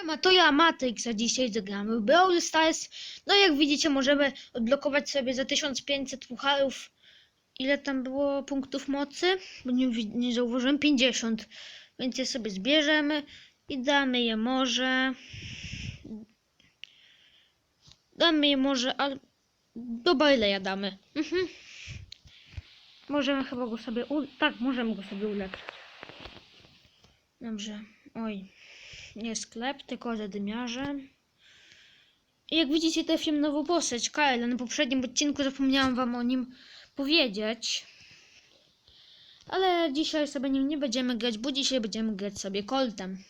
Siema, to ja Matrix, a dzisiaj zagramy w Brawl Stars. No jak widzicie możemy odblokować sobie za 1500 pucharów. Ile tam było punktów mocy? Bo nie, nie zauważyłem, 50. Więc je sobie zbierzemy i damy je może... Damy je może, a do Barleya damy. Mhm. Możemy chyba go sobie, u... tak, możemy go sobie ulepszyć. Dobrze, oj nie sklep, tylko zadymiarze. I jak widzicie, trafiłem nową postać, Kyle. Na poprzednim odcinku zapomniałam wam o nim powiedzieć. Ale dzisiaj sobie nim nie będziemy grać, bo dzisiaj będziemy grać sobie Coltem.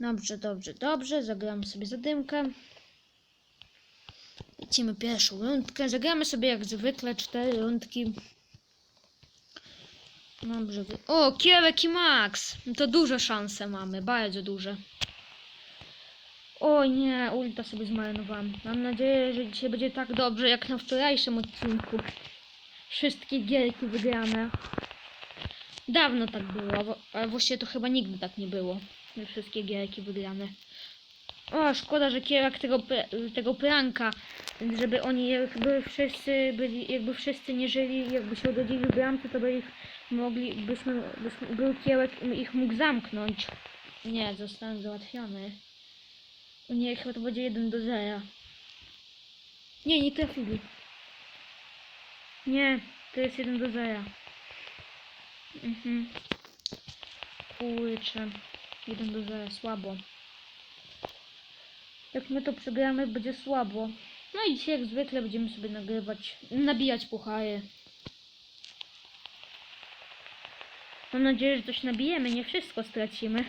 Dobrze, dobrze, dobrze. Zagramy sobie zadymkę. Lecimy pierwszą rundkę. Zagramy sobie jak zwykle cztery rundki. Dobrze. O, Kierek i Max! To duże szanse mamy, bardzo duże. O nie, ulta sobie zmarnowałam. Mam nadzieję, że dzisiaj będzie tak dobrze jak na wczorajszym odcinku. Wszystkie gierki wygrane. Dawno tak było, ale właściwie to chyba nigdy tak nie było. Wszystkie gierki wygrane. O, szkoda, że Kierak tego, tego pranka, żeby oni jakby wszyscy byli, jakby wszyscy nie żyli, jakby się urodzili w bramce, to by ich mogli, byśmy, byśmy był Kiełek ich mógł zamknąć. Nie, zostałem załatwiony. Nie, chyba to będzie 1 do 0. Nie, nie trafili. Nie, to jest 1 do 0. Mhm. Kurczę. 1 do 0, słabo. Jak my to przegramy, będzie słabo. No i dzisiaj jak zwykle będziemy sobie nagrywać, nabijać puchary. Mam nadzieję, że coś nabijemy, nie wszystko stracimy.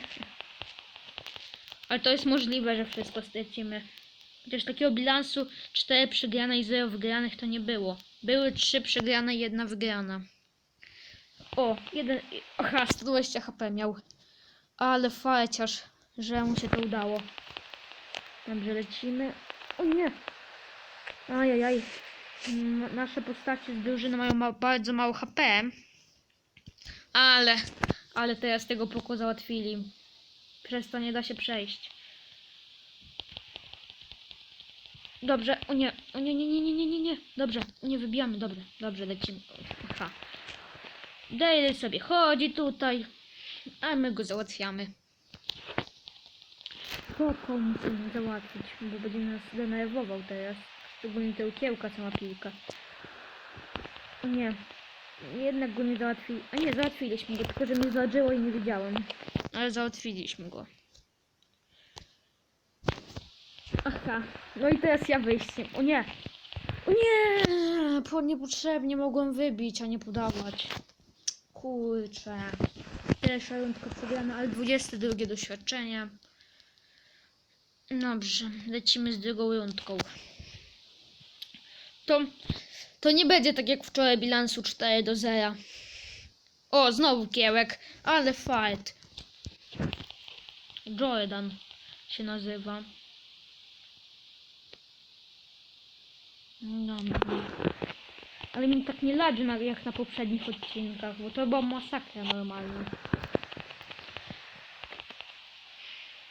Ale to jest możliwe, że wszystko stracimy. Chociaż takiego bilansu 4 przegrane i 0 wygranych to nie było. Były 3 przegrane i 1 wygrana. O, jeden. Aha, 120 HP miał. Ale farciarz, że mu się to udało. Dobrze, lecimy. O nie! Ajajaj. Mm, Nasze postacie z drużyny mają ma bardzo mało HP. Ale, ale teraz tego poko załatwili. Przez to nie da się przejść. Dobrze, o nie, o nie, nie, nie, nie, nie, nie, nie. Dobrze, nie wybijamy, dobrze, dobrze, lecimy. Aha. Daily sobie chodzi tutaj, a my go załatwiamy. Poko musimy załatwić, bo będzie nas denerwował teraz. Szczególnie te ukiełka, cała piłka. O nie, jednak go nie załatwili. A nie, załatwiliśmy go, tylko że mnie zadziało i nie wiedziałem. Ale załatwiliśmy go. Aha, no i teraz ja wyjściem. O nie! O nie! Po niepotrzebnie mogłem wybić, a nie podawać. Kurczę. Pierwsza rundka przegrana, ale 22 doświadczenie. Dobrze, lecimy z drugą rundką. To to nie będzie tak jak wczoraj bilansu 4 do 0. O, znowu kiełek, ale fight. Jordan się nazywa. Dobra. Ale mi tak nie ladzi jak na poprzednich odcinkach, bo to była masakra normalna.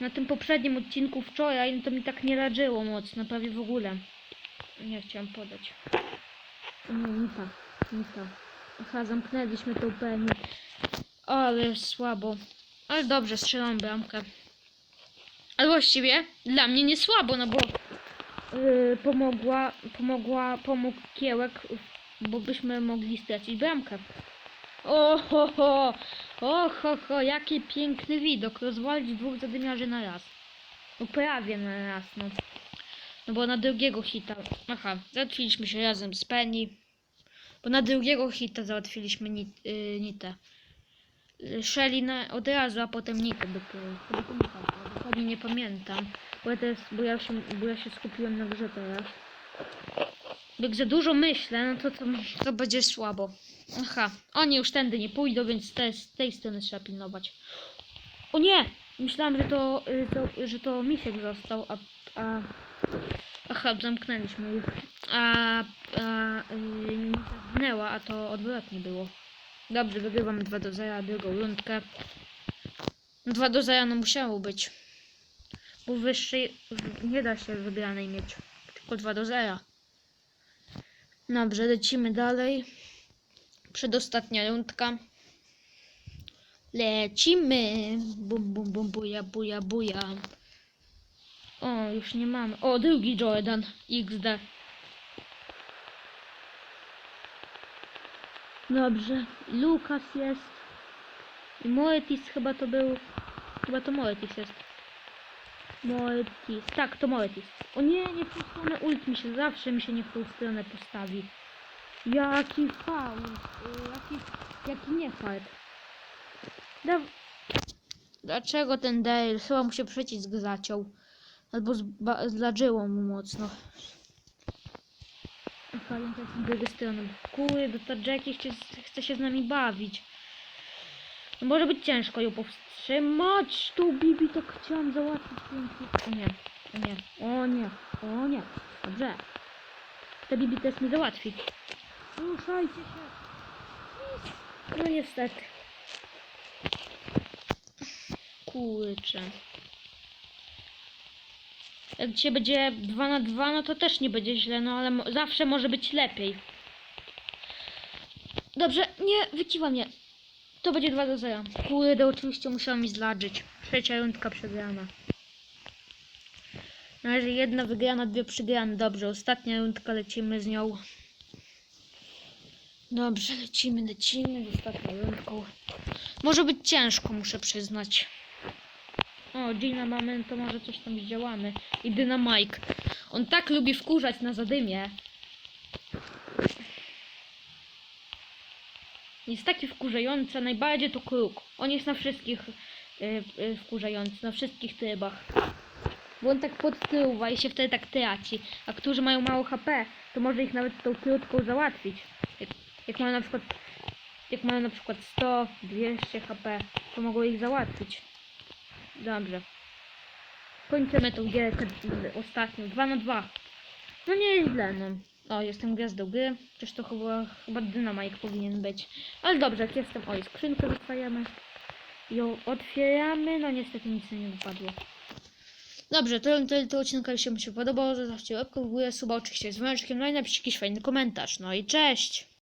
Na tym poprzednim odcinku wczoraj no to mi tak nie radziło mocno, prawie w ogóle. Nie chciałam podać. Nie, nie ta, nie. Aha, zamknęliśmy tą penny. Ale słabo. Ale dobrze, strzelam bramkę. Ale właściwie dla mnie nie słabo, no bo yy, pomogła, pomogła, pomógł kiełek, bo byśmy mogli stracić bramkę. O ho ho, o ho ho, jaki piękny widok, rozwalić dwóch zadymiarzy na raz. No prawie na raz, no. No bo na drugiego hita, aha, załatwiliśmy się razem z Penny. Bo na drugiego hita załatwiliśmy nit, y, Nitę. Na, od razu, a potem Nitę dopiero. Dokładnie nie pamiętam. Bo ja, teraz, bo, ja się, bo ja się skupiłem na grze teraz. Jak za dużo myślę, no to, to, to będzie słabo. Aha, oni już tędy nie pójdą, więc te, z tej strony trzeba pilnować. O nie! Myślałam, że to, y, to, że to misiek został, a, a Aha, zamknęliśmy ich. A, a yy, zamknęła, a to odwrotnie było. Dobrze, wygrywamy 2 do 0, drugą rundkę. 2 do 0 no musiało być. Bo wyższej w- nie da się wygranej mieć. Tylko 2 do 0. Dobrze, lecimy dalej. Przedostatnia rundka. Lecimy. Bum, bum, bum, buja, buja, buja. O, już nie mamy. O, drugi Jordan. XD. Dobrze. Lukas jest. I Moetis chyba to był. Chyba to Moetis jest. Moetis. Tak, to Moetis. O nie, nie w tą stronę ult mi się zawsze mi się nie w tą stronę postawi. Jaki faul. Jaki, jaki niefart. Da... Dlaczego ten Dale? Chyba mu się przycisk zaciął. Albo zladżyło mu mocno. Tak z drugiej strony. Kurde, ta Jackie chce, chce się z nami bawić. No może być ciężko ją powstrzymać. Tu Bibi tak chciałam załatwić. O nie, o nie, o nie, o nie. Dobrze. Ta Bibi też mi załatwi. Ruszajcie się. No niestety. Kurczę. Jak dzisiaj będzie 2 na 2, no to też nie będzie źle, no ale mo- zawsze może być lepiej. Dobrze, nie, wykiwa mnie. To będzie 2 do 0. Kurde, oczywiście musiała mi zladżyć. Trzecia rundka przegrana. Na razie jedna wygrana, dwie przegrane. Dobrze, ostatnia rundka, lecimy z nią. Dobrze, lecimy, lecimy z ostatnią rundką. Może być ciężko, muszę przyznać. O, Gina mamy, to może coś tam zdziałamy. I Dynamike. On tak lubi wkurzać na zadymie. Jest taki wkurzający, najbardziej to kruk. On jest na wszystkich y, y, wkurzający, na wszystkich trybach. Bo on tak podtyłwa i się wtedy tak traci. A którzy mają mało HP, to może ich nawet tą krótką załatwić. Jak, mają na przykład jak mają na przykład 100, 200 HP, to mogą ich załatwić. Dobrze. Kończymy tą gierkę ostatnią. 2 na 2. No nie jest źle, no. O, jestem gwiazdą gry. Przecież to chyba, chyba Dynamite powinien być. Ale dobrze, jak jestem. Oj, skrzynkę dostajemy. Ją otwieramy. No niestety nic nie wypadło. Dobrze, to, to, to odcinka się mi się podobał. Zostawcie łapkę w górę, suba oczywiście z wężkiem. No i napiszcie jakiś fajny komentarz. No i cześć!